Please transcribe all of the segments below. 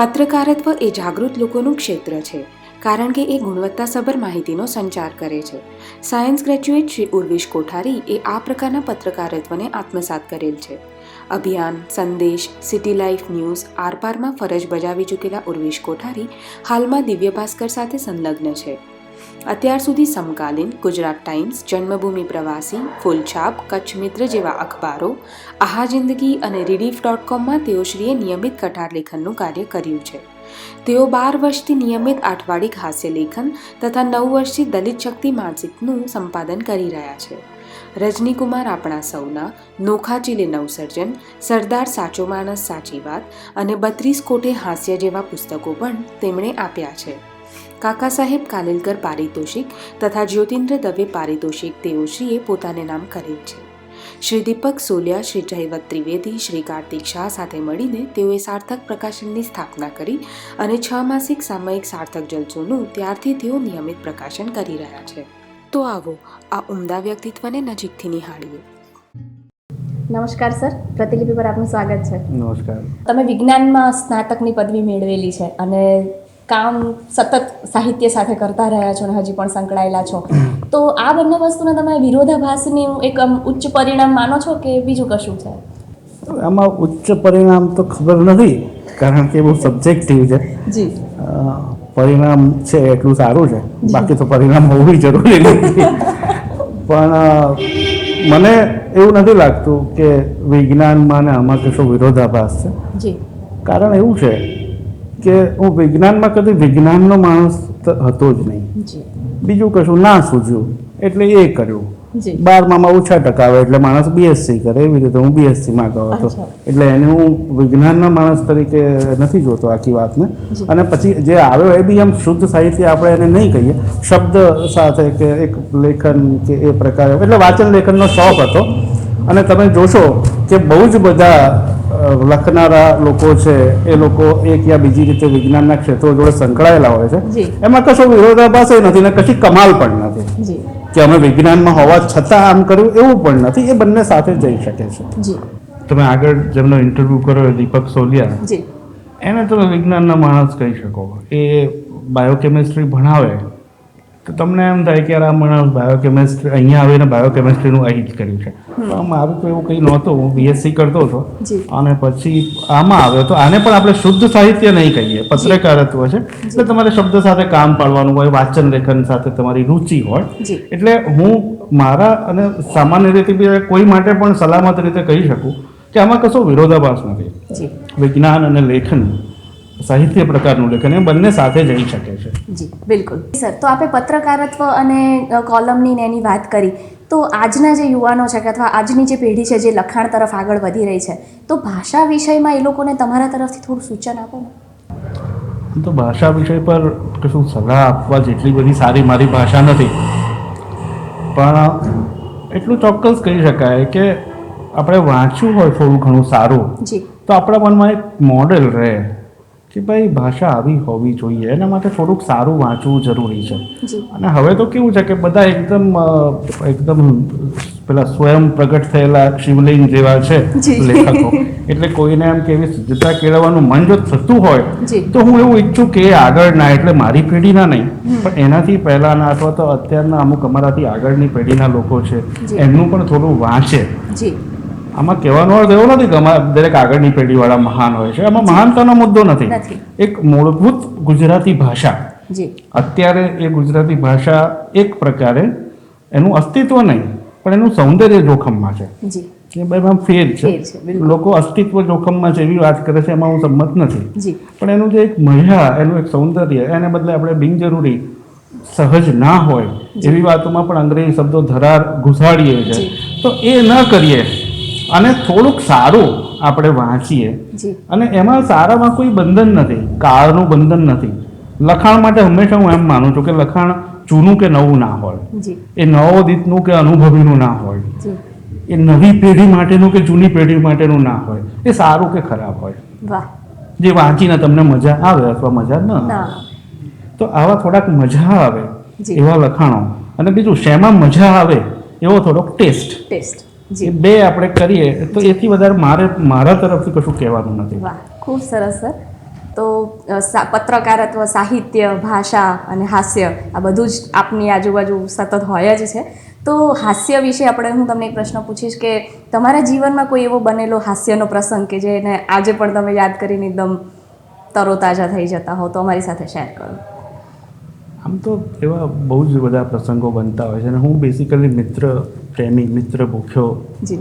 પત્રકારત્વ એ જાગૃત લોકોનું ક્ષેત્ર છે, કારણ કે એ ગુણવત્તાસભર માહિતીનો સંચાર કરે છે. સાયન્સ ગ્રેજ્યુએટ શ્રી ઉર્વિશ કોઠારી એ આ પ્રકારના પત્રકારત્વને આત્મસાત કરેલ છે. અભિયાન, સંદેશ, સિટી લાઈફ ન્યૂઝ, આરપારમાં ફરજ બજાવી ચૂકેલા ઉર્વિશ કોઠારી હાલમાં દિવ્ય ભાસ્કર સાથે સંલગ્ન છે. અત્યાર સુધી સમકાલીન ગુજરાત ટાઈમ્સ જન્મભૂમિ પ્રવાસી, ફૂલછાપ, કચ્છ મિત્ર જેવા અખબારો, આહા જિંદગી અને રીડીફ ડોટ કોમમાં તેઓશ્રીએ નિયમિત કટાર લેખનનું કાર્ય કર્યું છે. તેઓ બાર વર્ષથી નિયમિત અઠવાડિક હાસ્ય લેખન તથા નવ વર્ષથી દલિત શક્તિ માસિકનું સંપાદન કરી રહ્યા છે. રજનીકુમાર આપણા સૌના નોખા ચીલે નવસર્જન, સરદાર સાચો માણસ સાચી વાત અને બત્રીસ કોટે હાસ્ય જેવા પુસ્તકો પણ તેમણે આપ્યા છે. કાકા સાહેબ કાલેલકર પારિતોષિક તથા જ્યોતિન્દ્ર દવે પારિતોષિક તેઓશ્રીએ પોતાને નામ કરેલ છે. શ્રી દીપક સોલિયા શ્રી જયવત ત્રિવેદી શ્રી કાર્તિક શાહ સાથે મળીને તેઓએ સાર્થક પ્રકાશનની સ્થાપના કરી અને છ માસિક સામયિક સાર્થક જલસોનું ત્યારથી તેઓ નિયમિત પ્રકાશન કરી રહ્યા છે. તો આવો આ ઉમદા વ્યક્તિત્વને નજીકથી નિહાળીએ. નમસ્કાર સર પ્રતિલિપિ પર આપનું સ્વાગત છે. નમસ્કાર. તમે વિજ્ઞાનમાં સ્નાતકની પદવી મેળવેલી છે અને કામ સતત સાહિત્ય સાથે કરતા રહ્યા છો અને હજી પણ સંકળાયેલા છો. તો આ બંને વસ્તુને તમે વિરોધાભાસની એક ઉચ્ચ પરિણામ માનો છો કે બીજું કશું છે? આમાં ઉચ્ચ પરિણામ તો ખબર નથી કારણ કે બહુ સબ્જેક્ટિવ છે. જી. પરિણામ છે એટલું સારું છે. બાકી તો પરિણામ હોવું જરૂરી નથી. પણ મને એવું નથી લાગતું કે વિજ્ઞાનમાં ને આમાં કશો વિરોધાભાસ છે. જી. કારણ એવું છે કે હું વિજ્ઞાનમાં કદી વિજ્ઞાનનો માણસ હતો જ નહીં. બીજું કશું ના સૂઝ્યું એટલે એ કર્યું. બારમામાં ઓછા ટકા આવે એટલે માણસ બીએસસી કરે એવી રીતે હું બીએસસીમાં ગયો હતો. એટલે એને હું વિજ્ઞાનના માણસ તરીકે નથી જોતો આખી વાતને. અને પછી જે આવ્યો એ બી આમ શુદ્ધ સાહિત્ય આપણે એને નહીં કહીએ. શબ્દ સાથે કે એક લેખન કે એ પ્રકારે. એટલે વાંચન લેખનનો શોખ હતો. અને તમે જોશો કે બહુ જ બધા લખનારા લોકો છે એ લોકો એક યા બીજી રીતે વિજ્ઞાનના ક્ષેત્રો જોડે સંકળાયેલા હોય છે. એમાં કશો વિરોધાભાસ નથી ને કશી કમાલ પણ નથી. કે અમે વિજ્ઞાનમાં હોવા છતાં આમ કર્યું એવું પણ નથી એ બંને સાથે જઈ શકે છે. તમે આગળ જેમનો ઇન્ટરવ્યૂ કર્યો દીપક સોલિયા એને તમે વિજ્ઞાનના માણસ કહી શકો. એ બાયોકેમિસ્ટ્રી ભણાવે તો તમને એમ થાય કે આ મને બાયોકેમિસ્ટ્રી અહીંયા આવીને બાયોકેમિસ્ટ્રીનું અહીં જ કર્યું છે. તો મારું તો એવું કંઈ નહોતું. હું બીએસસી કરતો હતો. અને પછી આમાં આવ્યો તો આને પણ આપણે શુદ્ધ સાહિત્ય નહીં કહીએ. પત્રકારત્વ છે. એટલે તમારે શબ્દ સાથે કામ પાડવાનું હોય વાંચન લેખન સાથે તમારી રુચિ હોય. એટલે હું મારા અને સામાન્ય રીતે બી કોઈ માટે પણ સલામત રીતે કહી શકું કે આમાં કશો વિરોધાભાસ નથી. વિજ્ઞાન અને લેખન સાહિત્ય પ્રકારનું લેખન એ બંને સાથે જઈ શકે છે. જી બિલકુલ. સર તો આપણે પત્રકારત્વ અને કોલમની ને એની વાત કરી. તો આજના જે યુવાનો છે કે અથવા આજની જે પેઢી છે જે લખાણ તરફ આગળ વધી રહી છે તો ભાષા વિષયમાં એ લોકોને તમારા તરફથી થોડું સૂચન આપો ને. તો ભાષા વિષય પર કશું સલાહ આપવા જેટલી બધી સારી મારી ભાષા નથી. પણ એટલું ચોક્કસ કહી શકાય કે આપણે વાંચ્યું હોય થોડું ઘણું સારું જી. તો આપણા મનમાં એક મોડેલ રહે. કે ભાઈ ભાષા આવી હોવી જોઈએ. એના માટે થોડુંક સારું વાંચવું જરૂરી છે. અને હવે તો કેવું છે કે બધા એકદમ એકદમ પેલા સ્વયં પ્રગટ થયેલા શિવલિંગ જેવા છે લેખકો. એટલે કોઈને એમ કેવી સિદ્ધતા કેળવવાનું મન જો થતું હોય તો હું એવું ઈચ્છું કે આગળ આગળના એટલે મારી પેઢીના નહીં. પણ એનાથી પહેલાના અથવા તો અત્યારના અમુક અમારાથી આગળની પેઢીના લોકો છે. એમનું પણ થોડું વાંચે. આમાં કહેવાનો અર્થ એવો નથી કે અમારા દરેક આગળની પેઢીવાળા મહાન હોય છે. આમાં મહાનતાનો મુદ્દો નથી. એક મૂળભૂત ગુજરાતી ભાષા. અત્યારે એ ગુજરાતી ભાષા એક પ્રકારે એનું અસ્તિત્વ નહીં પણ એનું સૌંદર્ય જોખમમાં છે. ભાઈ આમ ફેર છે. લોકો અસ્તિત્વ જોખમમાં છે એવી વાત કરે છે એમાં હું સંમત નથી. પણ એનું જે એક મજા એનું એક સૌંદર્ય એને બદલે આપણે બિનજરૂરી સહજ ના હોય એવી વાતોમાં પણ અંગ્રેજી શબ્દો ધરાર ઘુસાડીએ છે. તો એ ન કરીએ અને થોડુંક સારું આપણે વાંચીએ. અને એમાં સારામાં કોઈ બંધન નથી કાળનું બંધન નથી. લખાણ માટે હંમેશા હું એમ માનું છું કે લખાણ જૂનું કે નવું ના હોય. એ નવોદિતનું કે અનુભવીનું ના હોય. એ નવી પેઢી માટેનું કે જૂની પેઢી માટેનું ના હોય. એ સારું કે ખરાબ હોય. જે વાંચીને તમને મજા આવે અથવા મજા ન આવે. તો આવા થોડાક મજા આવે એવા લખાણો. અને બીજું શેમાં મજા આવે એવો થોડોક ટેસ્ટ. ટેસ્ટ. એ બે આપણે કરીએ તો એથી વધારે મારે મારા તરફથી કશું કહેવાનું નથી. વાહ ખૂબ સરસ સર. તો પત્રકારત્વ સાહિત્ય ભાષા અને હાસ્ય આ બધું જ આપની આજુબાજુ સતત હોય જ છે. તો હાસ્ય વિશે આપણે હું તમને એક પ્રશ્ન પૂછીશ કે તમારા જીવનમાં કોઈ એવો બનેલો હાસ્યનો પ્રસંગ કે જેને આજે પણ તમે યાદ કરીને એકદમ તરોતાજા થઈ જતા હો તો અમારી સાથે શેર કરો. આમ તો એવા બહુ જ બધા પ્રસંગો બનતા હોય છે અને હું બેસિકલી મિત્ર પ્રેમી મિત્ર ભૂખ્યો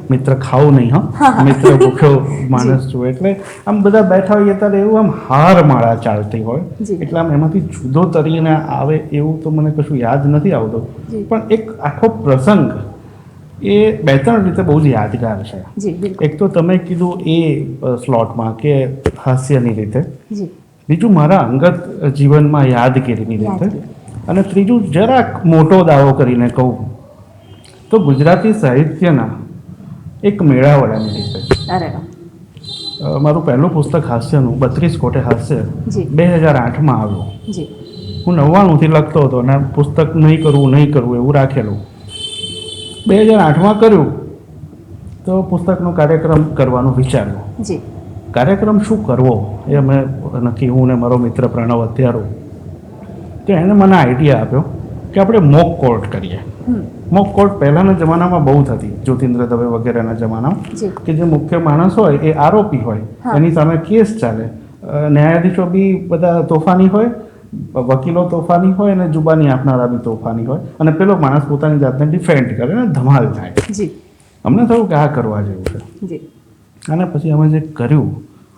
મિત્ર ખાવું નહીં હા? મિત્ર ભૂખ્યો માણસ છું એટલે આમ બધા બેઠા હોઈએ ત્યારે એવું આમ હાર માળા ચાલતી હોય. એટલે આમ એમાંથી જુદો તરીને આવે એવું તો મને કશું યાદ નથી આવતું. પણ એક આખો પ્રસંગ એ બે ત્રણ રીતે બહુ જ યાદગાર છે. એક તો તમે કીધું એ સ્લોટમાં કે હાસ્યની રીતે. બીજું મારા અંગત જીવનમાં યાદગીરીની રીતે. અને ત્રીજું જરાક મોટો દાવો કરીને કહું તો ગુજરાતી સાહિત્યના એક મેળાવડાની રીતે છે. મારું પહેલું પુસ્તક હાસ્યનું બત્રીસ કોટે હાસ્ય બે હજાર આઠમાં આવ્યું. હું નવ્વાણુંથી લખતો હતો અને પુસ્તક નહીં કરવું નહીં કરવું એવું રાખેલું. બે હજાર આઠમાં કર્યું તો પુસ્તકનો કાર્યક્રમ કરવાનું વિચાર્યું. કાર્યક્રમ શું કરવો એ અમે નક્કી હું ને મારો મિત્ર પ્રણવ અત્યારો. તો એણે મને આઈડિયા આપ્યો કે આપણે મોક કોર્ટ કરીએ. મોક કોર્ટ પહેલાંના જમાનામાં બહુ થતી જ્યોતિન્દ્ર દવે વગેરેના જમાનામાં. કે જે મુખ્ય માણસ હોય એ આરોપી હોય એની સામે કેસ ચાલે. ન્યાયાધીશો બી બધા તોફાની હોય વકીલો તોફાની હોય અને જુબાની આપનારા બી તોફાની હોય. અને પેલો માણસ પોતાની જાતને ડિફેન્ડ કરે અને ધમાલ થાય. અમને થયું કે આ કરવા જેવું છે. અને પછી અમે જે કર્યું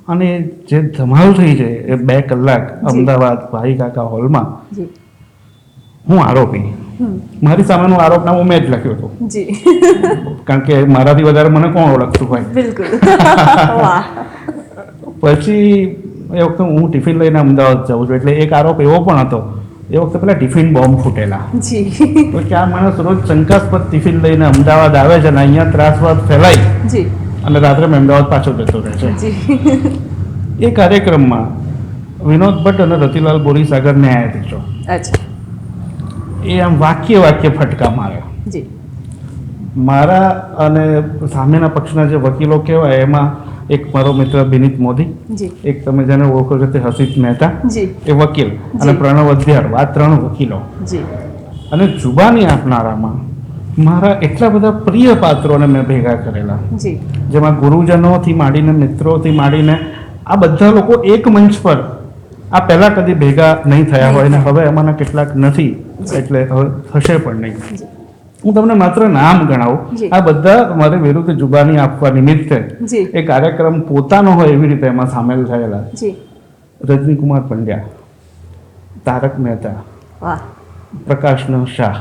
અને જે ધમાલ થઈ છે એ બે કલાક અમદાવાદ ભાઈ કાકા હોલમાં હું આરોપી. મારી સામેનું આરોપનામું મેં જ લખ્યો હતો. જી. કારણ કે મારાથી વધારે મને કોણ ઓળખતું હોય? બિલકુલ. પછી એ વખતે હું ટિફિન લઈને અમદાવાદ જાઉં છું. એટલે એક આરોપ એવો પણ હતો એ વખતે પેલા ટિફિન બોમ્બ ફૂટેલા. તો ચાર માણસ રોજ શંકાસ્પદ ટિફિન લઈને અમદાવાદ આવે છે અને અહીંયા ત્રાસવાદ ફેલાય અને રાત્રે અમદાવાદ પાછો જતો રહે છે. એ કાર્યક્રમમાં વિનોદ ભટ્ટ અને રતિલાલ બોરીસાગર ન્યાયાધીશો. અચ્છા. એ આમ વાક્ય વાક્ય ફટકા મારે જી. મારા અને સામેના પક્ષના જે વકીલો કહેવાય એમાં એક મારો મિત્ર વિનીત મોદી એક તમે જેને ઓળખો છો તે હસીત મહેતા એ વકીલ અને પ્રણવ અધ્યાર આ ત્રણ વકીલો. અને જુબાની આપનારામાં મારા એટલા બધા પ્રિય પાત્રોને મેં ભેગા કરેલા. જેમાં ગુરુજનોથી માંડીને મિત્રોથી માંડીને આ બધા લોકો એક મંચ પર આ પહેલા કદી ભેગા નહીં થયા હોય ને હવે એમાંના કેટલાક નથી. એટલે હવે થશે પણ નહીં. હું તમને માત્ર નામ ગણાવું. આ બધા મારે વિરુદ્ધ જુબાની આપવા નિમિત્તે એ કાર્યક્રમ પોતાનો હોય એવી રીતે એમાં સામેલ થયેલા. રજનીકુમાર પંડ્યા તારક મહેતા પ્રકાશનો શાહ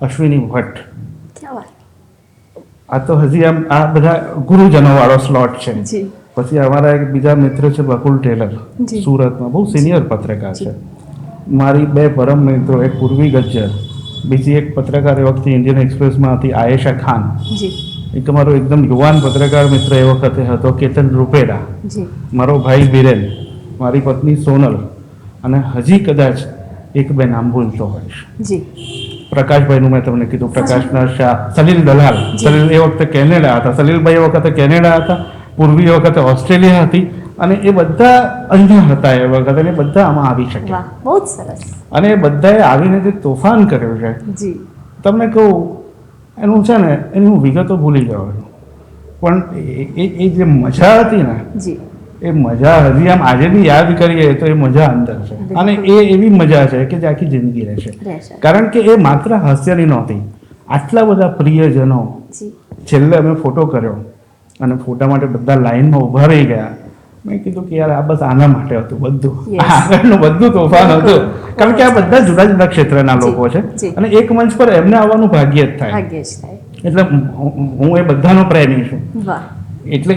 અશ્વિની ભટ્ટ. આ તો હજી આમ આ બધા ગુરુજનો વાળો સ્લોટ છે પછી અમારા એક બીજા મિત્ર છે બકુલ ટેલર. સુરતમાં બહુ સિનિયર પત્રકાર છે. મારી બે પરમ મિત્રો એક પૂર્વી ગજ્જર બીજી એક પત્રકાર એ વખતે ઇન્ડિયન એક્સપ્રેસમાં હતી આયેશા ખાન. એક અમારો એકદમ યુવાન પત્રકાર મિત્ર એ વખતે હતો કેતન રૂપેરા. મારો ભાઈ બિરેન મારી પત્ની સોનલ અને હજી કદાચ એક બે નામ ભૂલતો હોઈશ. પ્રકાશભાઈનું મેં તમને કીધું પ્રકાશના શાહ સલીલ દલાલ. સલીલ એ વખતે કેનેડા હતા. સલીલભાઈ એ વખતે કેનેડા હતા પૂર્વી એ વખતે ઓસ્ટ્રેલિયા હતી અને એ બધા અહીંયા હતા એ વખત અને એ બધા આમાં આવી શકે. બહુ જ સરસ. અને એ બધાએ આવીને જે તોફાન કર્યું છે જી. તમને કહું એનું છે ને એની હું વિગતો ભૂલી ગયો છું. પણ એ- એ જે મજા હતી ને જી. એ મજા હજી આમ આજે બી યાદ કરીએ તો એ મજા અંદર છે. અને એ એવી મજા છે કે જે આખી જિંદગી રહેશે. રહેશે. કારણ કે એ માત્ર હાસ્યની નહોતી આટલા બધા પ્રિયજનો છેલ્લે અમે ફોટો કર્યો અને ફોટા માટે બધા લાઈનમાં ઊભા રહી ગયા. મેં કીધું કે યાર આ બસ આના માટે હતું બધું. આગળનું બધું તોફાન હતું. કારણ કે આ બધા જુદા જુદા ક્ષેત્રના લોકો છે. અને એક મંચ પર એમને આવવાનું ભાગ્ય જ થાય. એટલે હું એ બધાનો પ્રેમી છું. એટલે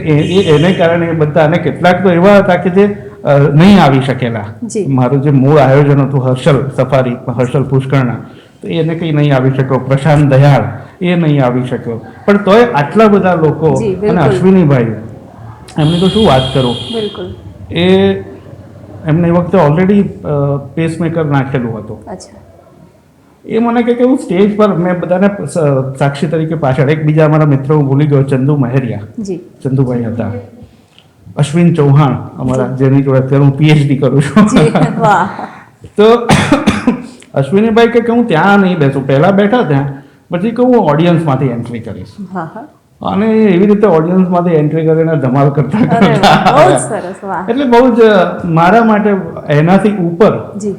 એને કારણે એ બધા અને કેટલાક તો એવા હતા કે જે નહીં આવી શકેલા. મારું જે મૂળ આયોજન હતું હર્ષલ સફારી હર્ષલ પુષ્કરના તો એને કંઈ નહીં આવી શક્યો. પ્રશાંત દયાળ એ નહીં આવી શક્યો. પણ તોય આટલા બધા લોકો અને. અશ્વિનીભાઈ એમની તો શું વાત કરું? બિલકુલ. એ એમને એ વખતે ઓલરેડી પેસમેકર નાખેલું હતું. એ મને કહે કે હું સ્ટેજ પર મેં બધાને સાક્ષી તરીકે પાછળ એક બીજા અમારા મિત્રો હું ભૂલી ગયો ચંદુ મહેરિયા. ચંદુભાઈ હતા. અશ્વિન ચૌહાણ અમારા જેની જોડે અત્યારે હું પીએચડી કરું છું. તો અશ્વિનીભાઈ કે હું ત્યાં નહીં બેસું. પહેલાં બેઠા ત્યાં પછી કહું હું ઓડિયન્સમાંથી એન્ટ્રી કરીશ. અને એવી રીતે ઓડિયન્સમાંથી એન્ટ્રી કરીને ધમાલ કરતા કરતા. એટલે બહુ જ મારા માટે એનાથી ઉપર જી.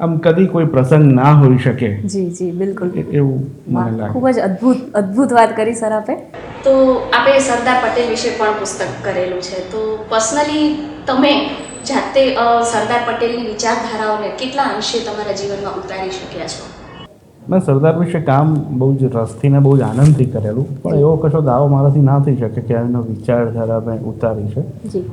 આમ કદી કોઈ પ્રસંગ ના હોઈ શકે. જી જી બિલકુલ. એવું મને લાગે. ખૂબ જ અદ્ભુત અદ્ભુત વાત કરી સર આપે. તો આપે સરદાર પટેલ વિશે પણ પુસ્તક કરેલું છે. તો પર્સનલી તમે જાતે સરદાર પટેલની વિચારધારાઓને કેટલા અંશે તમારા જીવનમાં ઉતારી શક્યા છો? મેં સરદાર વિશે કામ બહુ જ રસથી ને બહુ જ આનંદથી કરેલું. પણ એવો કશો દાવો મારાથી ના થઈ શકે કે એનો વિચારધારા મેં ઉતારી છે.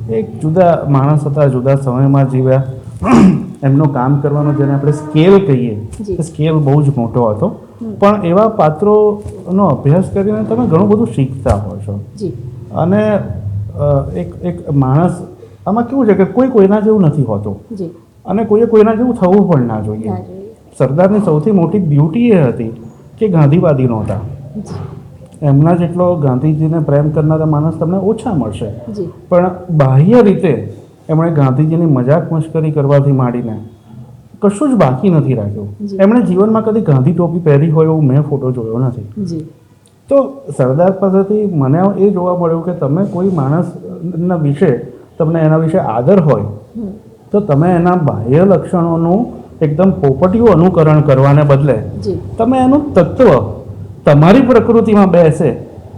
એક જુદા માણસ હતા જુદા સમયમાં જીવ્યા. એમનું કામ કરવાનો જેને આપણે સ્કેલ કહીએ સ્કેલ બહુ જ મોટો હતો. પણ એવા પાત્રોનો અભ્યાસ કરીને તમે ઘણું બધું શીખતા હો છો. અને એક એક માણસ આમાં કેવું છે કે કોઈ કોઈના જેવું નથી હોતું. અને કોઈએ કોઈના જેવું થવું પણ ના જોઈએ. સરદારની સૌથી મોટી બ્યુટી એ હતી કે ગાંધીવાદી નહોતા. એમના જેટલો ગાંધીજીને પ્રેમ કરનારા માણસ તમને ઓછા મળશે. પણ બાહ્ય રીતે એમણે ગાંધીજીની મજાક મશ્કરી કરવાથી માંડીને કશું જ બાકી નથી રાખ્યું. એમણે જીવનમાં કદી ગાંધી ટોપી પહેરી હોય એવું મેં ફોટો જોયો નથી. તો સરદાર પાસેથી મને એ જોવા મળ્યું કે તમે કોઈ માણસના વિશે તમને એના વિશે આદર હોય તો તમે એના બાહ્ય લક્ષણોનું એકદમ પોપટીયું અનુકરણ કરવાને બદલે તમે એનું તત્વ તમારી પ્રકૃતિમાં બેસે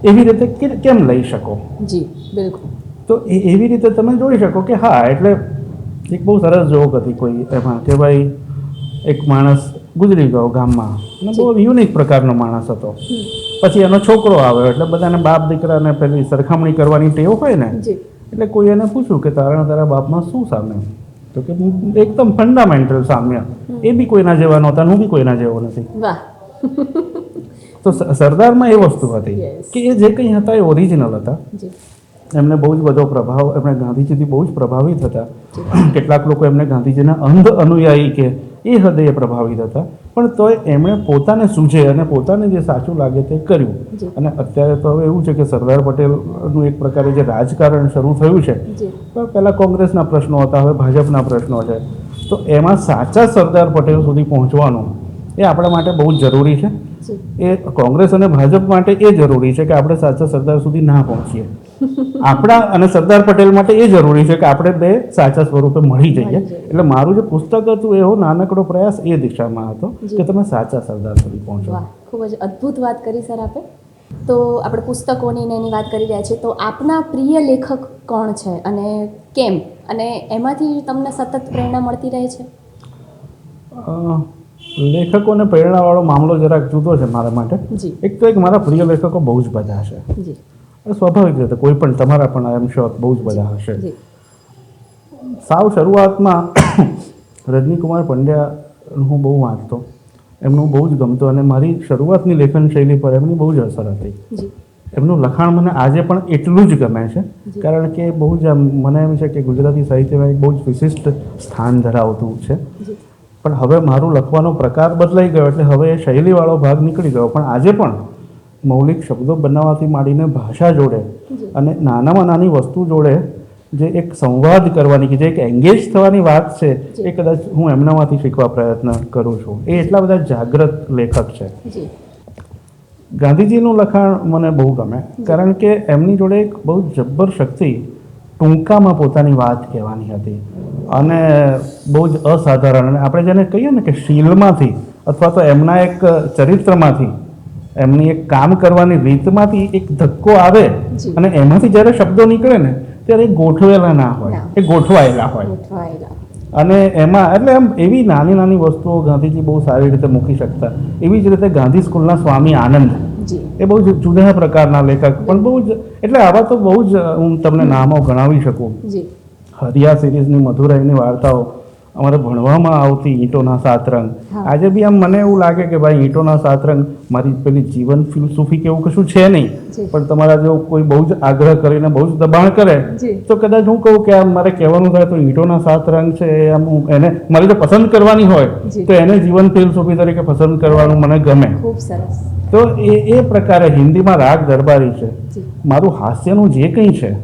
એવી રીતે કે- કેમ લઈ શકો? જી બિલકુલ. તો એવી રીતે તમે જોઈ શકો કે હા એટલે એક બહુ સરસ જોક હતી કોઈ એમાં કે ભાઈ એક માણસ ગુજરી ગયો ગામમાં અને બહુ યુનિક પ્રકારનો માણસ હતો. પછી એનો છોકરો આવ્યો એટલે બધાને બાપ દીકરાને પેલી સરખામણી કરવાની ટેવ હોય ને એટલે કોઈ એને પૂછ્યું કે તારા તારા બાપમાં શું સામ્ય તો કે એકદમ ફંડામેન્ટલ સામ્ય. એ બી કોઈના જેવા નહોતા હું બી કોઈના જેવો નથી. તો સરદારમાં એ વસ્તુ હતી કે એ જે કંઈ હતા એ ઓરિજિનલ હતા. એમને બહુ જ બધો પ્રભાવ એમણે ગાંધીજીથી બહુ જ પ્રભાવિત હતા. કેટલાક લોકો એમને ગાંધીજીના અંધ અનુયાયી કે એ હૃદયે પ્રભાવિત હતા. પણ તોય એમણે પોતાને સૂઝે અને પોતાને જે સાચું લાગે તે કર્યું. અને અત્યારે તો હવે એવું છે કે સરદાર પટેલનું એક પ્રકારે જે રાજકારણ શરૂ થયું છે તો પહેલાં કોંગ્રેસના પ્રશ્નો હતા હવે ભાજપના પ્રશ્નો છે. તો એમાં સાચા સરદાર પટેલ સુધી પહોંચવાનું એ આપણા માટે બહુ જ જરૂરી છે. એ કોંગ્રેસ અને ભાજપ માટે એ જરૂરી છે કે આપણે સાચા સરદાર સુધી ના પહોંચીએ. આપણા અને સરદાર પટેલ માટે એ જરૂરી છે કે આપણે બે સાચા સ્વરૂપે મળી જઈએ. એટલે મારું જે પુસ્તક હતું એવો નાનકડો પ્રયાસ એ દિશામાં હતો. કે તમે સાચા સરદાર સુધી પહોંચો. ખૂબ જ અદ્ભુત વાત કરી સર આપે. તો આપણે પુસ્તકોની ને એની વાત કરી રહ્યા છીએ. તો આપના પ્રિય લેખક કોણ છે અને કેમ? અને એમાંથી તમને સતત પ્રેરણા મળતી રહે છે? લેખકોને પ્રેરણાવાળો મામલો જરાક જુદો છે મારા માટે. એક તો એક મારા પ્રિય લેખકો બહુ જ બધા છે. જી. સ્વાભાવિક રીતે કોઈ પણ તમારા પણ આઈ એમ શ્યોર બહુ જ બધા હશે. સાવ શરૂઆતમાં રજનીકુમાર પંડ્યા હું બહુ વાંચતો. એમનું બહુ જ ગમતું અને મારી શરૂઆતની લેખન શૈલી પર એમની બહુ જ અસર હતી. એમનું લખાણ મને આજે પણ એટલું જ ગમે છે. કારણ કે બહુ જ આમ મને એમ છે કે ગુજરાતી સાહિત્યમાં એક બહુ જ વિશિષ્ટ સ્થાન ધરાવતું છે. પણ હવે મારું લખવાનો પ્રકાર બદલાઈ ગયો એટલે હવે એ શૈલીવાળો ભાગ નીકળી ગયો. પણ આજે પણ મૌલિક શબ્દો બનાવવાથી માંડીને ભાષા જોડે અને નાનામાં નાની વસ્તુ જોડે જે એક સંવાદ કરવાની કે જે એક એંગેજ થવાની વાત છે એ કદાચ હું એમનામાંથી શીખવા પ્રયત્ન કરું છું. એ એટલા બધા જાગ્રત લેખક છે. ગાંધીજીનું લખાણ મને બહુ ગમે કારણ કે એમની જોડે એક બહુ જબ્બર શક્તિ ટૂંકામાં પોતાની વાત કહેવાની હતી. અને બહુ જ અસાધારણ. અને આપણે જેને કહીએ ને કે શીલમાંથી અથવા તો એમના એક ચરિત્રમાંથી એમની એક કામ કરવાની રીતમાંથી એક ધક્કો આવે અને એમાંથી જ્યારે શબ્દો નીકળે ને ત્યારે ગોઠવેલા ના હોય એ ગોઠવાયેલા હોય. અને એમાં એટલે એમ એવી નાની નાની વસ્તુઓ ગાંધીજી બહુ સારી રીતે મૂકી શકતા. એવી જ રીતે ગાંધી સ્કૂલના સ્વામી આનંદ. એ બહુ જુદા પ્રકારના લેખક પણ બહુ જ એટલે આવા તો બહુ જ હું તમને નામો ગણાવી શકું. હરિયા સિરીઝની મધુરાઈની વાર્તાઓ અમારે ભણવામાં આવતી ઈંટોના સાત રંગ. આજે બી આમ મને એવું લાગે કે ભાઈ ઈંટોના સાત રંગ મારી પેલી જીવન ફિલસુફી કે એવું કશું છે નહીં. પણ તમારા જો કોઈ બહુ જ આગ્રહ કરીને બહુ જ દબાણ કરે તો કદાચ હું કહું કે આમ મારે કહેવાનું થાય તો ઈંટોના સાત રંગ છે આમ હું એને મારે જો પસંદ કરવાની હોય તો એને જીવન ફિલસુફી તરીકે પસંદ કરવાનું મને ગમે. તો એ એ પ્રકારે હિન્દીમાં રાગ દરબારી છે. મારું હાસ્યનું જે કંઈ છે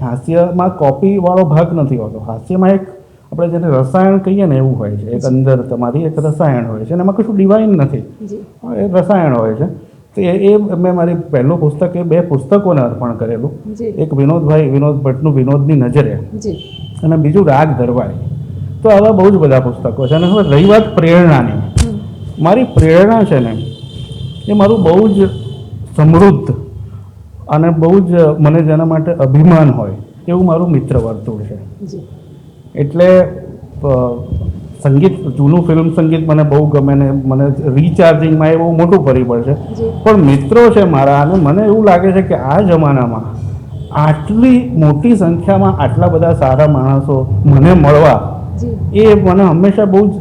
હાસ્યમાં કોપીવાળો ભાગ નથી હોતો. હાસ્યમાં એક આપણે જેને રસાયણ કહીએ ને એવું હોય છે. એક અંદર તમારી એક રસાયણ હોય છે અને એમાં કશું ડિવાઇન નથી. એ રસાયણ હોય છે. તો એ મેં મારી પહેલું પુસ્તક એ બે પુસ્તકોને અર્પણ કરેલું. એક વિનોદભાઈ વિનોદ ભટ્ટનું વિનોદની નજરે. અને બીજું રાગ ધરવાય. તો આવા બહુ જ બધા પુસ્તકો છે અને હવે રહી વાત પ્રેરણાની મારી પ્રેરણા છે ને એ મારું બહુ જ સમૃદ્ધ અને બહુ જ મને જેના માટે અભિમાન હોય એવું મારું મિત્ર વર્તુળ છે. એટલે સંગીત જૂનું ફિલ્મ સંગીત મને બહુ ગમે ને મને રિચાર્જિંગમાં એ બહુ મોટું પરિબળ છે. પણ મિત્રો છે મારા અને મને એવું લાગે છે કે આ જમાનામાં આટલી મોટી સંખ્યામાં આટલા બધા સારા માણસો મને મળવા એ મને હંમેશા બહુ જ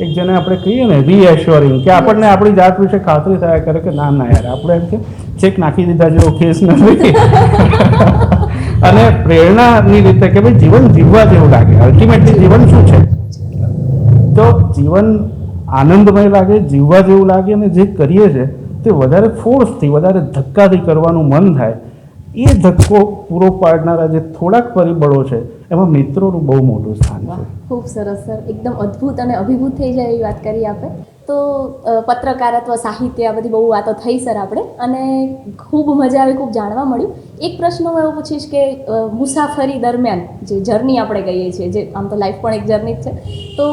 એક જેને આપણે કહીએ ને રીએશ્યોરિંગ કે આપણને આપણી જાત વિશે ખાતરી થયા કરે કે ના ના યાર આપણે એમ કે ચેક નાખી દીધા જેવો કેસ નથી. પ્રેરણાની રીતે કે ભાઈ જીવન જીવવા જેવું લાગે. અલ્ટિમેટલી જીવન શું છે? તો જીવન આનંદમય લાગે, જીવવા જેવું લાગે અને જે કરીએ છે તે વધારે ફોર્સથી વધારે ધક્કાથી કરવાનું મન થાય. એ ધક્કો પૂરો પાડનારા જે થોડાક પરિબળો છે, એમાં મિત્રોનું બહુ મોટું સ્થાન છે. ખૂબ સરસ, સર. એકદમ અદ્ભુત અને અભિભૂત થઈ જાય એવી વાત કરી આપે. તો પત્રકારત્વ સાહિત્ય આ બધી બહુ વાતો થઈ સર આપણે. અને ખૂબ મજા આવી, ખૂબ જાણવા મળ્યું. એક પ્રશ્ન હું એવો પૂછીશ કે મુસાફરી દરમિયાન જે જર્ની આપણે કહીએ છીએ, જે આમ તો લાઈફ પણ એક જર્ની જ છે, તો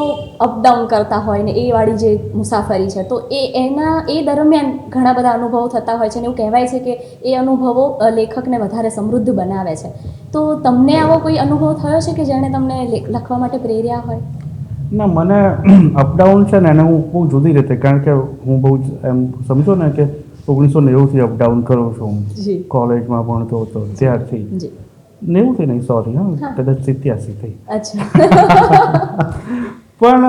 અપડાઉન કરતા હોય ને એ વાળી જે મુસાફરી છે, તો એ એના, એ દરમિયાન ઘણા બધા અનુભવો થતા હોય છે અને એવું કહેવાય છે કે એ અનુભવો લેખકને વધારે સમૃદ્ધ બનાવે છે. તો તમને આવો કોઈ અનુભવ થયો છે કે જેણે તમને લખવા માટે પ્રેર્યા હોય? ના મને અપડાઉન છે ને એને હું બહુ જુદી રીતે કારણ કે હું બહુ જ એમ સમજો ને કે ઓગણીસો નેવુંથી અપડાઉન કરું છું. હું કોલેજમાં ભણતો હતો ત્યારથી. નેવુંથી નહીં સોરી હા હા. કદાચ સિત્યાસીથી પણ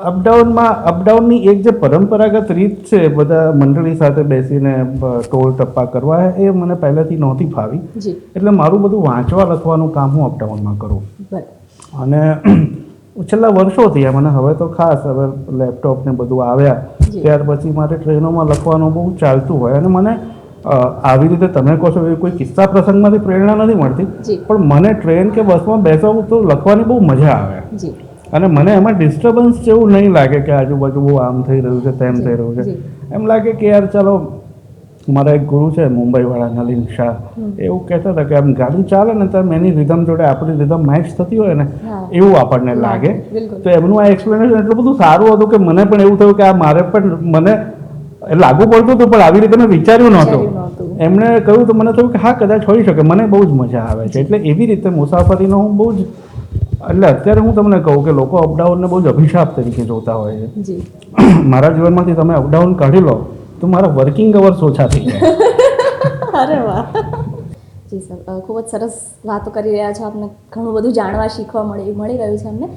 અપડાઉનમાં અપડાઉનની એક જે પરંપરાગત રીત છે બધા મંડળી સાથે બેસીને ટોલ ટપ્પા કરવા એ મને પહેલેથી નહોતી ફાવી. એટલે મારું બધું વાંચવા લખવાનું કામ હું અપડાઉનમાં કરું. અને છેલ્લા વર્ષોથી આ મને. હવે તો ખાસ હવે લેપટોપ ને બધું આવ્યા. ત્યાર પછી મારે ટ્રેનોમાં લખવાનું બહુ ચાલતું હોય અને મને આવી રીતે તમે કહો છો એવી કોઈ કિસ્સા પ્રસંગમાંથી પ્રેરણા નથી મળતી. પણ મને ટ્રેન કે બસમાં બેસવું તો લખવાની બહુ મજા આવે. અને મને એમાં ડિસ્ટર્બન્સ જેવું નહીં લાગે કે આજુબાજુ બહુ આમ થઈ રહ્યું છે તેમ થઈ રહ્યું છે. એમ લાગે કે યાર ચાલો મારા એક ગુરુ છે મુંબઈવાળા નલિન શાહ એવું કહેતા હતા કે આમ ગાડી ચાલે ને તમે એની રિધમ જોડે આપણી રિધમ મેચ થતી હોય ને એવું આપણને લાગે. તો એમનું આ એક્સપ્લેનેશન એટલું બધું સારું હતું કે મને પણ એવું થયું કે આ મારે પણ મને લાગુ પડતું હતું પણ આવી રીતે મેં વિચાર્યું નહોતું. એમણે કહ્યું તો મને થયું કે હા કદાચ હોઈ શકે મને બહુ જ મજા આવે છે. એટલે એવી રીતે મુસાફરીનો હું બહુ જ એટલે અત્યારે હું તમને કહું કે લોકો અપડાઉનને બહુ જ અભિશાપ તરીકે જોતા હોય છે. મારા જીવનમાંથી તમે અપડાઉન કાઢી લો. તો મારા વર્કિંગ અવર્સ ઓછા થઈ જાય. અરે વાહ. જી સર ખૂબ જ સરસ વાતો કરી રહ્યા છો આપને. ઘણું બધું જાણવા, શીખવા મળી મળી રહ્યું છે અમને.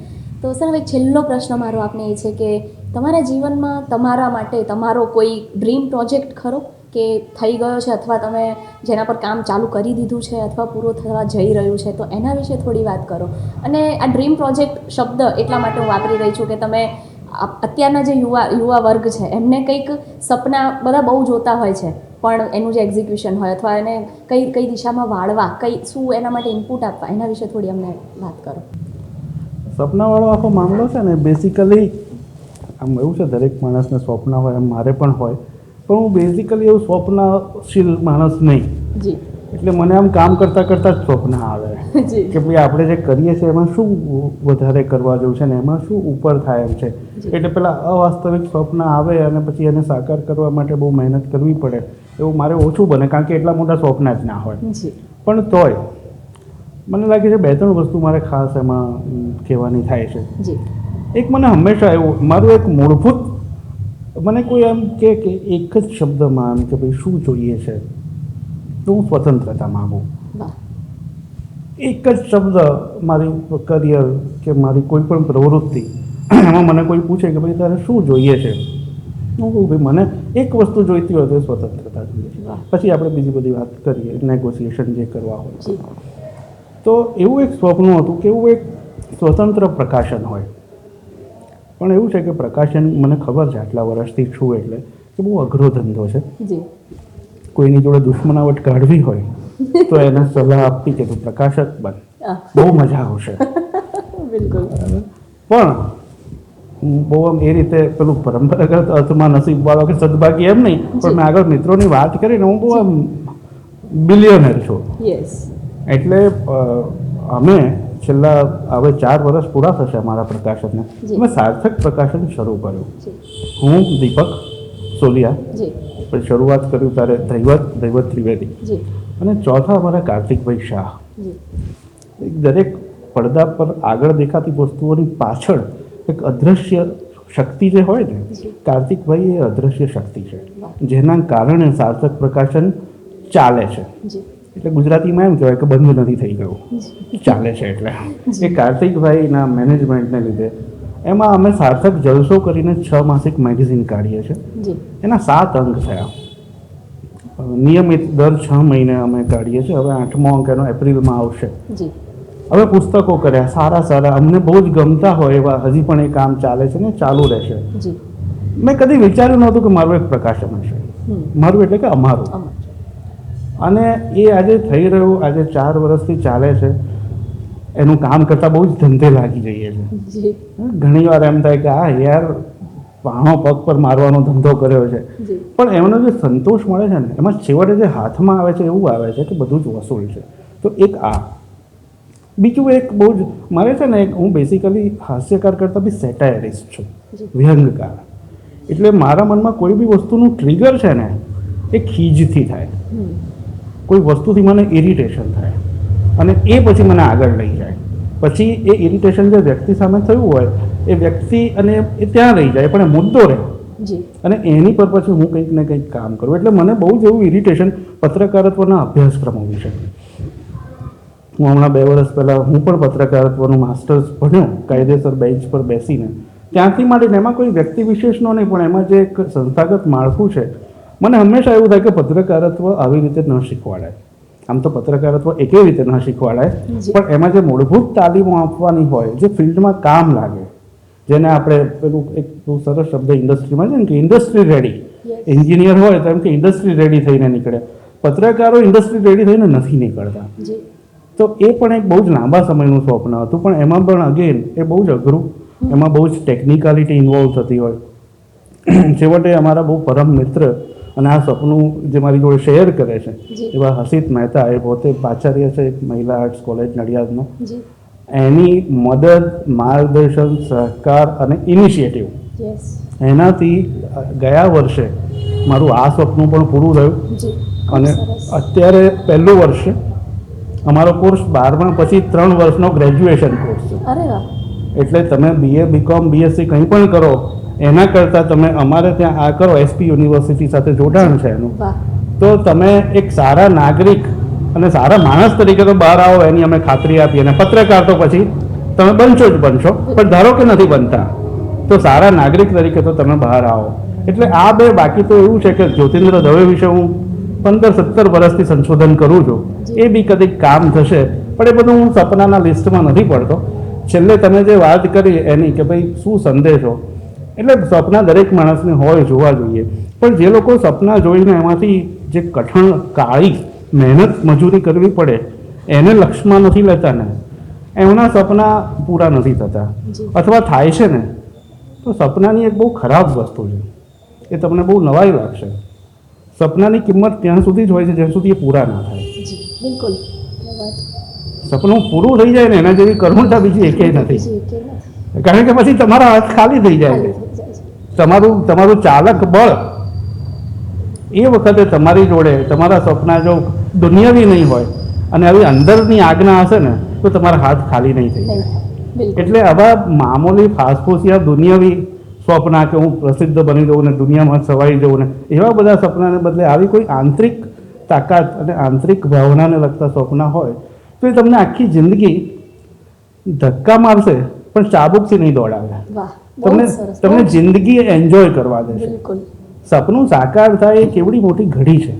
તો સર, હવે છેલ્લો પ્રશ્ન મારો આપને એ છે કે તમારા જીવનમાં તમારા માટે તમારો કોઈ ડ્રીમ પ્રોજેક્ટ ખરો? કે થઈ ગયો છે અથવા તમે જેના પર કામ ચાલુ કરી દીધું છે અથવા પૂરો થવા જઈ રહ્યું છે? તો એના વિશે થોડી વાત કરો. અને આ ડ્રીમ પ્રોજેક્ટ શબ્દ એટલા માટે હું વાપરી રહી છું કે તમે અત્યારના જે યુવા યુવા વર્ગ છે એમને કંઈક સપના બધા બહુ જોતા હોય છે પણ એનું જે એક્ઝિક્યુશન હોય અથવા એને કઈ કઈ દિશામાં વાળવા કઈ શું એના માટે ઇનપુટ આપવા એના વિશે થોડી અમને વાત કરો. સપનાવાળો આખો મામલો છે ને બેસિકલી આમ એવું છે દરેક માણસને સ્વપ્ન હોય એમ મારે પણ હોય પણ હું બેઝિકલી એવું સ્વપ્નશીલ માણસ નહીં. જી. એટલે મને આમ કામ કરતાં કરતાં જ સ્વપ્ન આવે. કે ભાઈ આપણે જે કરીએ છીએ એમાં શું વધારે કરવા જેવું છે ને એમાં શું ઉપર થાય એમ છે? એટલે પેલા અવાસ્તવિક સ્વપ્ન આવે અને પછી એને સાકાર કરવા માટે બહુ મહેનત કરવી પડે. એવું મારે ઓછું બને કારણ કે એટલા મોટા સ્વપ્ન જ ના હોય. પણ તોય મને લાગે છે બે ત્રણ વસ્તુ મારે ખાસ એમાં કહેવાની થાય છે. એક મને હંમેશા એવું મારું એક મૂળભૂત મને કોઈ એમ કે કે એક જ શબ્દમાં એમ કે ભાઈ શું જોઈએ છે? તો હું સ્વતંત્રતા માગું. એક જ શબ્દ મારી કરિયર કે મારી કોઈ પણ પ્રવૃત્તિ એમાં મને કોઈ પૂછે કે ભાઈ તારે શું જોઈએ છે? હું કહું ભાઈ મને એક વસ્તુ જોઈતી હોય તો સ્વતંત્રતા જોઈએ પછી આપણે બીજી બધી વાત કરીએ નેગોશિએશન જે કરવા હોય. તો એવું એક સ્વપ્ન હતું કે એવું એક સ્વતંત્ર પ્રકાશન હોય. પણ એવું છે કે પ્રકાશન મને ખબર છે આટલા વર્ષથી છું એટલે કે બહુ અઘરો ધંધો છે. કોઈની જોડે દુશ્મનાવટ કાઢવી હોય તો એને સલાહ આપતી કે તું પ્રકાશક બન. બહુ મજા આવશે. બિલકુલ. પણ હું બહુ આમ એ રીતે પેલું પરંપરાગત અર્થમાં નસીબ વાળો કે સદભાગી એમ નહીં પણ મેં આગળ મિત્રોની વાત કરીને હું બહુ આમ બિલિયનર છું. એટલે અમે છેલ્લા હવે ચાર વર્ષ પૂરા થશે અમારા પ્રકાશનને. અમે સાર્થક પ્રકાશન શરૂ કર્યું. હું દીપક સોલિયા. શરૂઆત કર્યું ત્યારે દૈવત દૈવત ત્રિવેદી. અને ચોથા અમારા કાર્તિકભાઈ શાહ. દરેક પડદા પર આગળ દેખાતી વસ્તુઓની પાછળ એક અદ્રશ્ય શક્તિ જે હોય ને કાર્તિકભાઈ એ અદ્રશ્ય શક્તિ છે. જેના કારણે સાર્થક પ્રકાશન ચાલે છે. એટલે ગુજરાતીમાં એમ કહેવાય કે બંધ નથી થઈ ગયું. ચાલે છે એટલે. એ કાર્તિકભાઈના મેનેજમેન્ટને લીધે એમાં અમે સાર્થક જલસો કરીને છ માસિક મેગેઝિન કાઢીએ છીએ. એના સાત અંક થયા. નિયમિત દર છ મહિને અમે કાઢીએ છીએ. હવે આઠમો અંક એનો એપ્રિલમાં આવશે. હવે પુસ્તકો કર્યા સારા સારા. અમને બહુ જ ગમતા હોય એવા હજી પણ એ કામ ચાલે છે ને ચાલુ રહેશે. મેં કદી વિચાર્યું નહોતું કે મારું એક પ્રકાશન હશે મારું એટલે કે અમારું. અને એ આજે થઈ રહ્યું આજે ચાર વર્ષથી ચાલે છે. એનું કામ કરતાં બહુ જ ધંધે લાગી જઈએ છે. ઘણી વાર એમ થાય કે આ યાર પાણો પગ પર મારવાનો ધંધો કર્યો છે. પણ એમનો જે સંતોષ મળે છે ને એમાં છેવટે જે હાથમાં આવે છે એવું આવે છે કે બધું જ વસૂલ છે. તો એક આ. બીજું એક બહુ જ મારે છે ને એક હું બેસિકલી હાસ્યકાર કરતાં બી સેટાયરિસ્ટ છું. વ્યંગકાર. એટલે મારા મનમાં કોઈ બી વસ્તુનું ટ્રિગર છે ને એ ખીજથી થાય. કોઈ વસ્તુથી મને ઇરિટેશન થાય. અને એ પછી મને આગળ લઈ જાય. પછી એ ઇરિટેશન જે વ્યક્તિ સામે થયું હોય એ વ્યક્તિ અને એ ત્યાં રહી જાય પણ એ મુદ્દો રહે. અને એની પર પછી હું કંઈક ને કંઈક કામ કરું. એટલે મને બહુ જ એવું ઇરિટેશન પત્રકારત્વના અભ્યાસક્રમો વિશે. હું હમણાં બે વર્ષ પહેલાં હું પણ પત્રકારત્વનું માસ્ટર્સ ભણ્યો કાયદેસર બેન્ચ પર બેસીને. ત્યાંથી માંડીને એમાં કોઈ વ્યક્તિ વિશેષનો નહીં પણ એમાં જે એક સંસ્થાગત માળખું છે મને હંમેશા એવું થાય કે પત્રકારત્વ આવી રીતે ન શીખવાડાય. આમ તો પત્રકારત્વ એકે રીતે ન શીખવાડાય. પણ એમાં જે મૂળભૂત તાલીમો આપવાની હોય જે ફિલ્ડમાં કામ લાગે જેને આપણે પેલું એક બહુ સરસ શબ્દ ઇન્ડસ્ટ્રીમાં છે ને કે ઇન્ડસ્ટ્રી રેડી. એન્જિનિયર હોય તો એમ કે ઇન્ડસ્ટ્રી રેડી થઈને નીકળે. પત્રકારો ઇન્ડસ્ટ્રી રેડી થઈને નથી નીકળતા. તો એ પણ એક બહુ જ લાંબા સમયનું સ્વપ્ન હતું પણ એમાં પણ અગેન એ બહુ જ અઘરું. એમાં બહુ જ ટેકનિકાલિટી ઇન્વોલ્વ થતી હોય. છેવટે અમારા બહુ પરમ મિત્ર અને આ સપનું જે મારી જોડે શેર કરે છે એવા હસિત મહેતા એ પોતે પાચાર્ય છે એક મહિલા આર્ટ્સ કોલેજ નડિયાદનો. એની મદદ માર્ગદર્શન સહકાર અને ઇનિશિયેટિવ. એનાથી ગયા વર્ષે મારું આ સપનું પણ પૂરું થયું. અને અત્યારે પહેલું વર્ષ છે અમારો કોર્સ બારમા પછી ત્રણ વર્ષનો ગ્રેજ્યુએશન કોર્સ છે. એટલે તમે બીએ બીકોમ બીએસસી કંઈ પણ કરો એના કરતાં તમે અમારે ત્યાં આ કરો એસપી યુનિવર્સિટી સાથે જોડાણ છે એનું. તો તમે એક સારા નાગરિક અને સારા માણસ તરીકે તો બહાર આવો એની અમે ખાતરી આપીએ. અને પત્રકાર તો પછી તમે બનશો જ બનશો પણ ધારો કે નથી બનતા તો સારા નાગરિક તરીકે તો તમે બહાર આવો. એટલે આ બે બાકી તો એવું છે કે જ્યોતિન્દ્ર દવે વિશે હું પંદર સત્તર વર્ષથી સંશોધન કરું છું. એ બી કદીક કામ થશે પણ એ બધું હું સપનાના લિસ્ટમાં નથી પડતો. છેલ્લે તમે જે વાત કરી એની કે ભાઈ શું સંદેશો એટલે સપના દરેક માણસને હોય જોવા જોઈએ. પણ જે લોકો સપના જોઈને એમાંથી જે કઠણ કાળી મહેનત મજૂરી કરવી પડે એને લક્ષ્યમાં નથી લેતા ને એમના સપના પૂરા નથી થતા. અથવા થાય છે ને તો સપનાની એક બહુ ખરાબ વસ્તુ છે. એ તમને બહુ નવાઈ લાગશે. સપનાની કિંમત ત્યાં સુધી જ હોય છે જ્યાં સુધી એ પૂરા ના થાય. બિલકુલ. સપનું પૂરું થઈ જાય ને એના જેવી કરુણતા બીજી એકેય નથી. કારણ કે પછી તમારા હાથ ખાલી થઈ જાય. ખાલી થઈ જાય છે તમારું તમારું ચાલક બળ એ વખતે તમારી જોડે તમારા સપના જો દુનિયાવી નહીં હોય અને આવી અંદરની આજ્ઞા હશે ને તો તમારા હાથ ખાલી નહીં થઈ જાય. એટલે આવા મામૂલી ફાસફૂસિયા દુનિયાવી સ્વપ્ના કે હું પ્રસિદ્ધ બની જઉં ને દુનિયામાં છવાઈ જઉં ને એવા બધા સપનાને બદલે આવી કોઈ આંતરિક તાકાત અને આંતરિક ભાવનાને લગતા સપના હોય તો એ તમને આખી જિંદગી ધક્કા મારશે પણ ચાબુકથી નહીં દોડાવે. વાહ. તમને તમને જિંદગી એન્જોય કરવા દેશે. બિલકુલ. સપનું સાકાર થાય એ કેવડી મોટી ઘડી છે.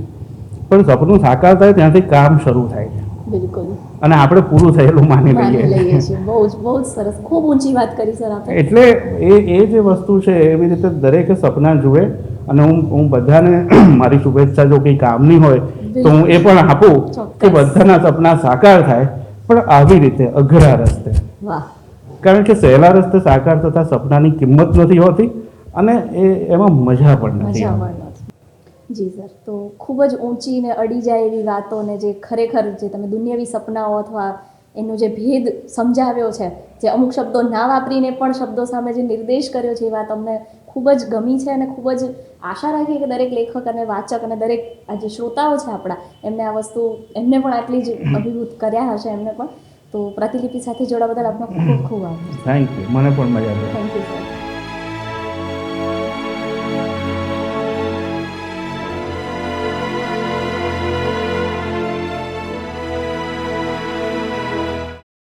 પણ સપનું સાકાર થાય ત્યાંથી કામ શરૂ થાય છે. બિલકુલ. અને આપણે પૂરું થયેલું માની લઈએ. લઈએ છીએ. બહુ જ બહુ જ સરસ. ખૂબ ઊંચી વાત કરી સર આપણે. એટલે એ એ જે વસ્તુ છે એવી રીતે દરેકે સપના જુએ. અને હું હું બધાને મારી શુભેચ્છા જો કંઈ કામની હોય તો હું એ પણ આપું કે બધાના સપના સાકાર થાય પણ આવી રીતે અઘરા રસ્તે. વાહ. કારણ કે સહેલા રસ્તે સાકાર થતા સપનાની કિંમત નથી હોતી અને એ એમાં મજા પણ નથી જી સર તો ખૂબ જ ઊંચી ને અડી જાય એવી વાતો ને જે ખરેખર જે તમે દુનિયાવી સપનાઓ અથવા એનો જે ભેદ સમજાવ્યો છે જે અમુક શબ્દો ના વાપરીને પણ શબ્દો સામે જે નિર્દેશ કર્યો છે એ વાત અમને ખૂબ જ ગમી છે અને ખૂબ જ આશા રાખીએ કે દરેક લેખક અને વાચક અને દરેક આ જે શ્રોતાઓ છે આપણા એમને આ વસ્તુ એમને પણ આટલી જ અભિભૂત કર્યા હશે એમને પણ. તો પ્રતિલિપિ સાથે જોડા બદલ આપનો ખૂબ ખૂબ આભાર. થેન્ક યુ મને પણ મજા આવી. Thank you sir